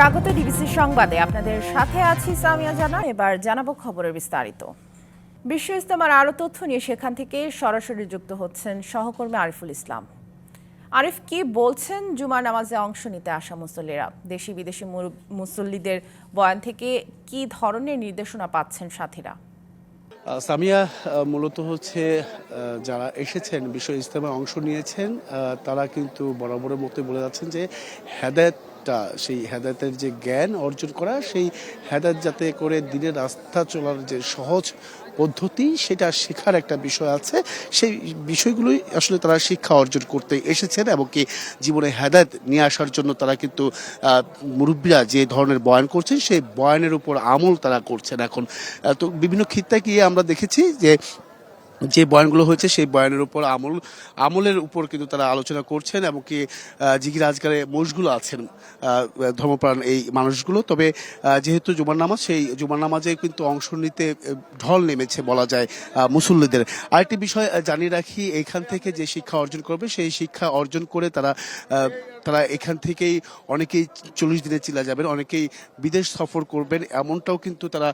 স্বাগত ডিবিসি সংবাদে। আপনাদের সাথে আছি সামিয়া জানা এবার জানাব খবরের বিস্তারিত। বিশ্ব ইস্তেমার আরও তথ্য নিয়ে সেখান থেকে সরাসরি যুক্ত হচ্ছেন সহকর্মী আরিফুল ইসলাম। আরিফ, কি বলছেন জুমার নামাজে অংশ নিতে আসা মুসল্লিরা? দেশি বিদেশি মুসল্লিদের বয়ান থেকে কি ধরনের নির্দেশনা পাচ্ছেন সাথীরা? সামিয়া মূলত হচ্ছে যারা এসেছেন, বিশ্ব ইজতেমায় অংশ নিয়েছেন তারা কিন্তু বরাবরের মতোই বলে যাচ্ছেন যে হেদায়তটা সেই হেদায়তের যে জ্ঞান অর্জন করা, সেই হেদায়ত যাতে করে দিনের রাস্তা চলার যে সহজ পদ্ধতি, সেটা শেখার একটা বিষয় আছে। সেই বিষয়গুলোই আসলে তারা শিক্ষা অর্জন করতে এসেছেন এবং কি জীবনে হেদায়ত নিয়ে আসার জন্য তারা কিন্তু মুরব্বীরা যে ধরনের বয়ান করছেন, সেই বয়ানের উপর আমল তারা করছেন এখন। তো বিভিন্ন ক্ষেত্রে গিয়ে আমরা দেখেছি যে যে বয়ানগুলো হয়েছে সেই বয়ানের উপর আমল আমলের উপর কিন্তু তারা আলোচনা করছেন এবং কি আহ, জিকির আজকারে মোষগুলো আছেন ধর্মপ্রাণ এই মানুষগুলো। তবে যেহেতু জুমার নামাজ সেই জুমার নামাজে কিন্তু অংশ নিতে ঢল নেমেছে বলা যায় মুসল্লিদের। আরেকটি বিষয় জানিয়ে রাখি এখান থেকে যে শিক্ষা অর্জন করবে সেই শিক্ষা অর্জন করে তারা তারা এখান থেকেই অনেকেই চল্লিশ দিনে চিলা যাবেন, অনেকেই বিদেশ সফর করবেন, এমনটাও কিন্তু তারা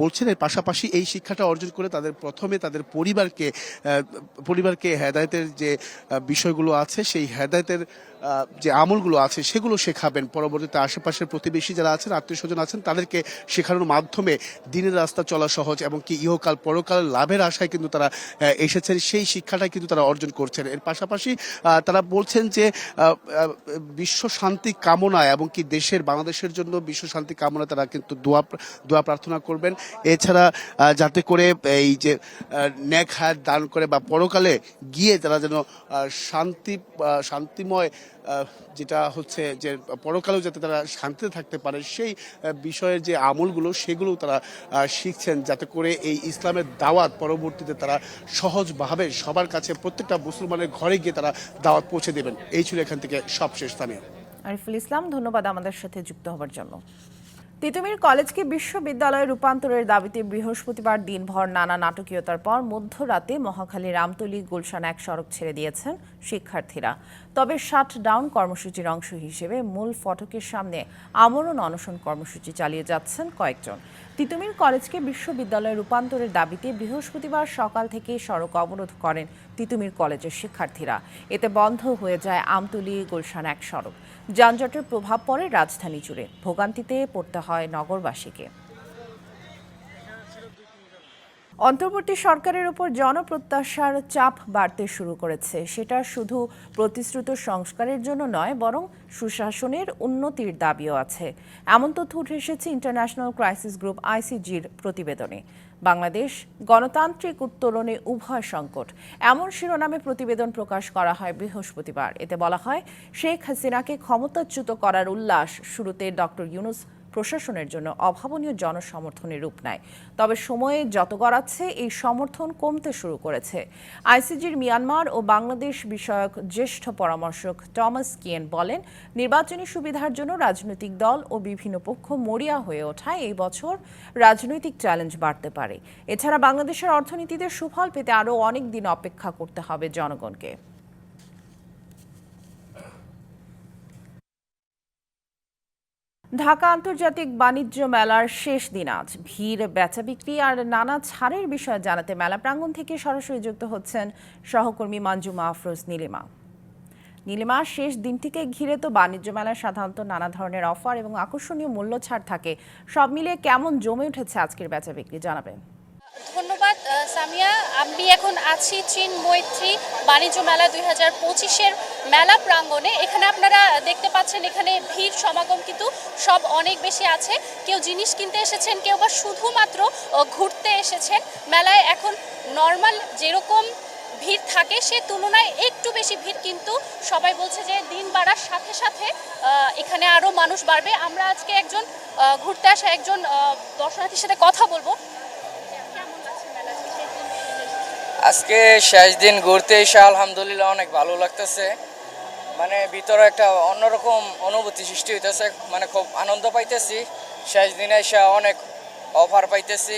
বলছেন। এর পাশাপাশি এই শিক্ষাটা অর্জন করে তাদের প্রথমে তাদের পরিবারকে পরিবারকে হেদায়তের যে বিষয়গুলো আছে, সেই হেদায়তের যে আমলগুলো আছে, সেগুলো শেখাবেন। পরবর্তীতে আশেপাশের প্রতিবেশী যারা আছেন আত্মীয় স্বজন আছেন, তাদেরকে শেখানোর মাধ্যমে দিনের রাস্তা চলা সহজ এবং কি ইহকাল পরকাল লাভের আশায় কিন্তু তারা এসেছেন। সেই শিক্ষাটাই কিন্তু তারা অর্জন করছেন। এর পাশাপাশি তারা বলছেন যে বিশ্ব শান্তি কামনা এবং কি দেশের বাংলাদেশের জন্য বিশ্ব শান্তি কামনা তারা কিন্তু দোয়া দোয়া প্রার্থনা করবেন। এছাড়া যাতে করে এই যে ন্যাক হায়াত দান করে বা পরকালে গিয়ে তারা যেন শান্তি শান্তিময় যেটা হচ্ছে যে পরকালেও যাতে তারা শান্তিতে থাকতে পারে, সেই বিষয়ের যে আমলগুলো সেগুলো তারা শিখছেন যাতে করে এই ইসলামের দাওয়াত পরবর্তীতে তারা সহজভাবে সবার কাছে প্রত্যেকটা মুসলমানের ঘরে গিয়ে তারা দাওয়াত পৌঁছে দেবেন। এই ছিল এখান থেকে সবশেষ স্থানীয়। আরিফুল ইসলাম, ধন্যবাদ আমাদের সাথে যুক্ত হবার জন্য। তিতুমির কলেজকে বিশ্ববিদ্যালয়ে রূপান্তরের দাবিতে বৃহস্পতিবার দিনভর নানা নাটকীয়তার পর মধ্যরাতে মহাখালী রামতলী গুলশান এক সড়ক ছেড়ে দিয়েছেন শিক্ষার্থীরা। তবে শাট ডাউন কর্মসূচির অংশ হিসেবে মূল ফটকের সামনে আমরণ অনশন কর্মসূচি চালিয়ে যাচ্ছেন কয়েকজন। তিতুমির কলেজকে বিশ্ববিদ্যালয়ে রূপান্তরের দাবিতে বৃহস্পতিবার সকাল থেকে সড়ক অবরোধ করেন তিতুমির কলেজের শিক্ষার্থীরা। এতে বন্ধ হয়ে যায় আমতলী গুলশান এক সড়ক। যানজটের প্রভাব পড়ে রাজধানী জুড়ে। ভোগান্তিতে পড়তে হয় নগরবাসীকে। অন্তর্বর্তী সরকারের উপর জনপ্রত্যাশার চাপ বাড়তে শুরু করেছে। সেটা শুধু প্রতিশ্রুত সংস্কারের জন্য নয়, বরং সুশাসনের উন্নতির দাবিও আছে। এমন তথ্য উঠে এসেছে ইন্টারন্যাশনাল ক্রাইসিস গ্রুপ আইসিজির প্রতিবেদনে। বাংলাদেশ গণতান্ত্রিক উত্তরণে উভয় সংকট। এমন শিরোনামে প্রতিবেদন প্রকাশ করা হয় বৃহস্পতিবার। এতে বলা হয়, শেখ হাসিনাকে ক্ষমতাচ্যুত করার উল্লাস শুরুতে ডক্টর ইউনুস প্রশাসনের জন্য অভাবনীয় জনসমর্থনের রূপ নেয়। তবে সময়ে যত গড়াচ্ছে, এই সমর্থন কমতে শুরু করেছে। আইসিজির মিয়ানমার ও বাংলাদেশ বিষয়ক জ্যেষ্ঠ পরামর্শক টমাস কিয়েন বলেন, নির্বাচনী সুবিধার জন্য রাজনৈতিক দল ও বিভিন্ন পক্ষ মরিয়া হয়ে ওঠায় এই বছর রাজনৈতিক চ্যালেঞ্জ বাড়তে পারে। এছাড়া বাংলাদেশের অর্থনীতিতে সুফল পেতে আরও অনেক দিন অপেক্ষা করতে হবে জনগণকে। ঢাকা আন্তর্জাতিক বাণিজ্য মেলার শেষ দিন আজ। ভিড়, বেচা বিক্রি আর নানা ছাড়ের বিষয়ে জানাতে মেলা প্রাঙ্গণ থেকে সরাসরি যুক্ত হচ্ছেন সহকর্মী মঞ্জুমা আফরোজ নীলিমা। নীলিমা, শেষ দিনটিকে ঘিরে তো বাণিজ্য মেলায় সাধারণত নানা ধরনের অফার এবং আকর্ষণীয় মূল্য ছাড় থাকে। সব মিলিয়ে কেমন জমে উঠেছে আজকের বেচা বিক্রি, জানাবেন। ধন্যবাদ সামিয়া, আমি এখন আছি চীন মৈত্রী বাণিজ্য মেলা দুই হাজার পঁচিশের মেলা প্রাঙ্গণে। এখানে আপনারা দেখতে পাচ্ছেন এখানে ভিড়, সমাগম কিন্তু সব অনেক বেশি আছে। কেউ জিনিস কিনতে এসেছেন, কেউ বা শুধুমাত্র ঘুরতে এসেছেন। মেলায় এখন নর্মাল যেরকম ভিড় থাকে, সে তুলনায় একটু বেশি ভিড় কিন্তু সবাই বলছে যে দিন বাড়ার সাথে সাথে এখানে আরও মানুষ বাড়বে। আমরা আজকে একজন ঘুরতে আসা একজন দর্শনার্থীর সাথে কথা বলব কেমন লাগছে মেলা শেষ দিন ঘুরে এসেছে? আজকে শেষ দিন ঘুরতে এসে আলহামদুলিল্লাহ অনেক ভালো লাগতেছে। মানে ভিতরে একটা অন্যরকম অনুভূতি সৃষ্টি হইতেছে মানে খুব আনন্দ পাইতেছি। শেষ দিনে এসে অনেক অফার পাইতেছি।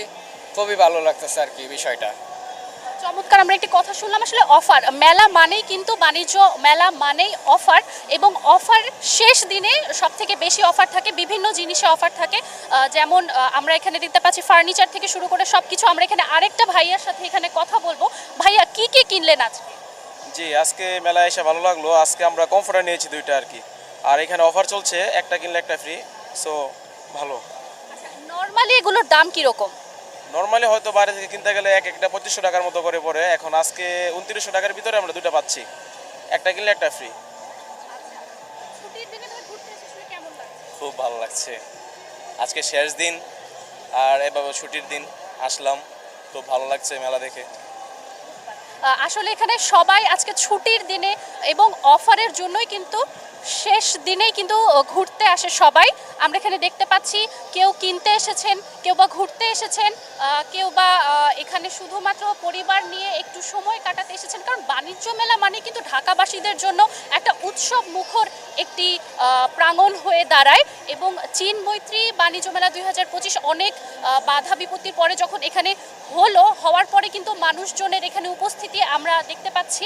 খুবই ভালো লাগতেছে আর কি বিষয়টা। চমৎকার আমরা একটি কথা শুনলাম আসলে অফার মেলা মানেই কিন্তু বাণিজ্য মেলা মানেই অফার এবং অফার শেষ দিনে সব থেকে বেশি অফার থাকে বিভিন্ন জিনিসে অফার থাকে। যেমন আমরা এখানে দেখতে পাচ্ছি ফার্নিচার থেকে শুরু করে সব কিছু আমরা এখানে আরেকটা ভাইয়ার সাথে এখানে কথা বলব। ভাইয়া কি কি কিনলেন আজকে? জি আজকে মেলায় এসে ভালো লাগল। আজকে আমরা কমফোর্টার নিয়েছি দুইটা আর কি। আর এখানে অফার চলছে একটা কিনলে একটা ফ্রি সো ভালো। নর্মালি এগুলোর দাম কীরকম? নর্মালি হয়তো বাইরে থেকে কিনতে গেলে এক একটা পঁচিশশো টাকার মতো করে পড়ে। এখন আজকে উনত্রিশশো টাকার ভিতরে আমরা দুটা পাচ্ছি। একটা কিনলে একটা ফ্রি খুব ভালো লাগছে। আজকে শেষ দিন, আর এভাবে ছুটির দিন, আসলাম। খুব ভালো লাগছে মেলা দেখে। আসলে এখানে সবাই আজকে ছুটির দিনে এবং অফারের জন্যই কিন্তু শেষ দিনেই কিন্তু ঘুরতে আসে সবাই। আমরা এখানে দেখতে পাচ্ছি কেউ কিনতে এসেছেন, কেউ বা ঘুরতে এসেছেন কেউ বা এখানে শুধুমাত্র পরিবার নিয়ে একটু সময় কাটাতে এসেছেন। কারণ বাণিজ্য মেলা মানে কিন্তু ঢাকাবাসীদের জন্য একটা উৎসব মুখর একটি প্রাঙ্গণ হয়ে দাঁড়ায় এবং চীন মৈত্রী বাণিজ্য মেলা দুই অনেক বাধা বিপত্তির পরে যখন এখানে হলো, হওয়ার পরে কিন্তু মানুষজনের এখানে উপস্থিতি আমরা দেখতে পাচ্ছি।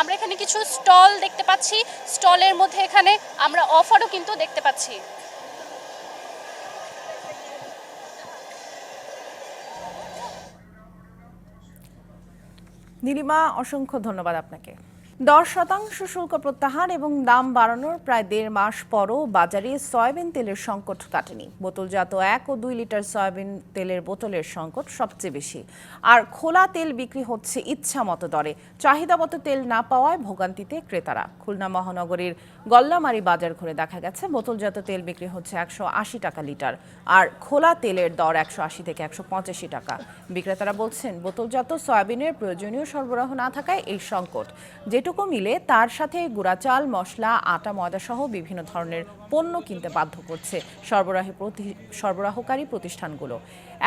আমরা এখানে কিছু স্টল দেখতে পাচ্ছি। স্টলের মধ্যে এখানে আমরা অফারও কিন্তু দেখতে পাচ্ছি। নীলিমা, অসংখ্য ধন্যবাদ আপনাকে। দশ শতাংশ শুল্ক প্রত্যাহার এবং দাম বাড়ানোর প্রায় দেড় মাস পরও বাজারে সয়াবিন তেলের সংকট কাটেনি। বোতলজাত এক ও দুই লিটার সয়াবিন তেলের বোতলের সংকট সবচেয়ে বেশি। আর খোলা তেল বিক্রি হচ্ছে ইচ্ছা মতো দরে। চাহিদা মতো তেল না পাওয়ায় ভোগান্তিতে ক্রেতারা। খুলনা মহানগরীর গল্লামারি বাজার ঘুরে দেখা গেছে, বোতলজাত তেল বিক্রি হচ্ছে একশো আশি টাকা লিটার আর খোলা তেলের দর একশো আশি থেকে একশো পঁচাশি টাকা। বিক্রেতারা বলছেন, বোতলজাত সয়াবিনের প্রয়োজনীয় সরবরাহ না থাকায় এই সংকট। যেটুকু মিলে তার সাথে গুঁড়া চাল মশলা, আটা ময়দা সহ বিভিন্ন ধরনের পণ্য কিনতে বাধ্য করছে সরবরাহী সরবরাহকারী প্রতিষ্ঠানগুলো।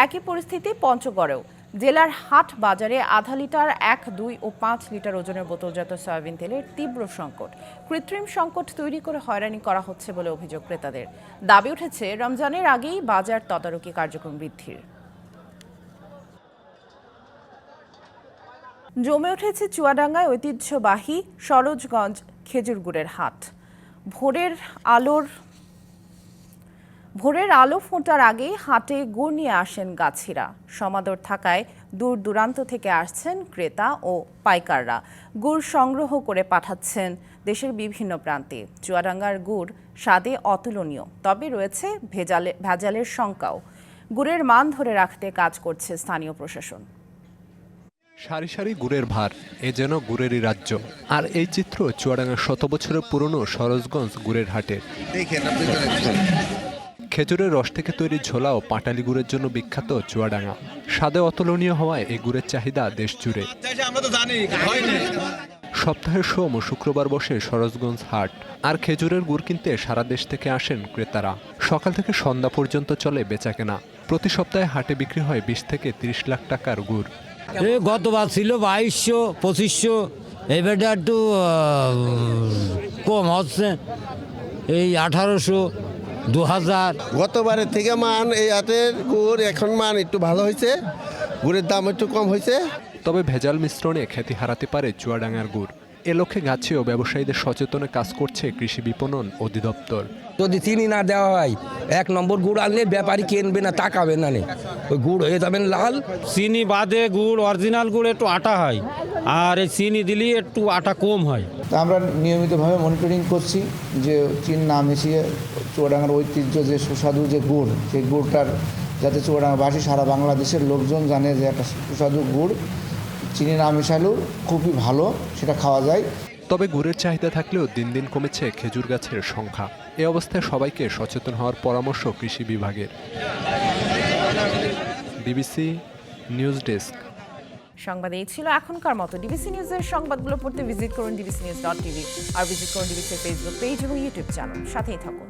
একই পরিস্থিতি পঞ্চগড়েও। জেলার হাট বাজারে আধা লিটার এক, দুই ও পাঁচ লিটার ওজনের বোতলজাত সয়াবিন তেলের তীব্র সংকট। কৃত্রিম সংকট তৈরি করে হয়রানি করা হচ্ছে বলে অভিযোগ ক্রেতাদের। দাবি উঠেছে, রমজানের আগেই বাজার তদারকি কার্যক্রম বৃদ্ধির। জমে উঠেছে চুয়াডাঙ্গায় ঐতিহ্যবাহী সরোজগঞ্জ খেজুর গুড়ের হাট। ভোরের আলোর, ভোরের আলো ফোটার আগেই হাটে গুড় নিয়ে আসেন গাছিরা। সমাদর থাকায় দূর দূরান্ত থেকে আসছেন ক্রেতা ও পাইকাররা। গুড় সংগ্রহ করে পাঠাচ্ছেন দেশের বিভিন্ন প্রান্তে। চুয়াডাঙ্গার গুড় স্বাদে অতুলনীয়, তবে রয়েছে ভেজালে, ভেজালের শঙ্কাও। গুড়ের মান ধরে রাখতে কাজ করছে স্থানীয় প্রশাসন। সারি সারি গুড়ের ভার এ যেন গুড়েরই রাজ্য। আর এই চিত্র চুয়াডাঙ্গার শত বছরের পুরনো সরোজগঞ্জ গুড়ের হাটের। খেজুরের রস থেকে তৈরি ঝোলা ও পাটালি গুড়ের জন্য বিখ্যাত চুয়াডাঙ্গা। স্বাদে অতুলনীয় হওয়ায় এই গুড়ের চাহিদা দেশ জুড়ে। সপ্তাহের সোম ও শুক্রবার বসে সরোজগঞ্জ হাট। আর খেজুরের গুড় কিনতে সারা দেশ থেকে আসেন ক্রেতারা। সকাল থেকে সন্ধ্যা পর্যন্ত চলে বেচাকেনা। প্রতি সপ্তাহে হাটে বিক্রি হয় বিশ থেকে তিরিশ লাখ টাকার গুড়। গতবার ছিল বাইশশো পঁচিশশো এবারটা একটু কম হচ্ছে। এই আঠারোশো দু হাজার গতবারের থেকে মান এই হাতের গুড় এখন মান একটু ভালো হয়েছে গুড়ের দাম একটু কম হয়েছে। তবে ভেজাল মিশ্রণে খ্যাতি হারাতে পারে চুয়াডাঙ্গার গুড়। এ লক্ষ্যে গাছে ও ব্যবসায়ীদের সচেতনে কাজ করছে কৃষি বিপণন অধিদপ্তর। যদি চিনি না দেওয়া হয় এক নম্বর গুড় আনলে ব্যাপারী কিনবে না তাকাবে না নে। ওই গুড় হয়ে যাবেন লাল। চিনি বাদে গুড় অরিজিনাল গুড় একটু আটা হয় আর এই চিনি দিলে একটু আটা কম হয়। তা আমরা নিয়মিতভাবে মনিটরিং করছি যে চীন না মিশিয়ে চুয়াডাঙ্গার ঐতিহ্য যে সুস্বাদু যে গুড় সেই গুড়টার যাতে চুয়াডাঙ্গাবাসী সারা বাংলাদেশের লোকজন জানে যে একটা সুস্বাদু গুড়। চিনি না মেশালেও খুবই ভালো সেটা খাওয়া যায়। তবে গুড়ের চাহিদা থাকলেও দিন দিন কমেছে খেজুর গাছের সংখ্যা। এ অবস্থায় সবাইকে সচেতন হওয়ার পরামর্শ কৃষি বিভাগের। DBC news desk. সংবাদ এই ছিল এখনকার মতো। ডিবিসি নিউজের সংবাদগুলো পড়তে ভিজিট করুন ডিবিসি নিউজ ডট টিভি। আর ভিজিট করুন ডিবিসির ফেসবুক পেজ এবং ইউটিউব চ্যানেল সাথেই থাকুন।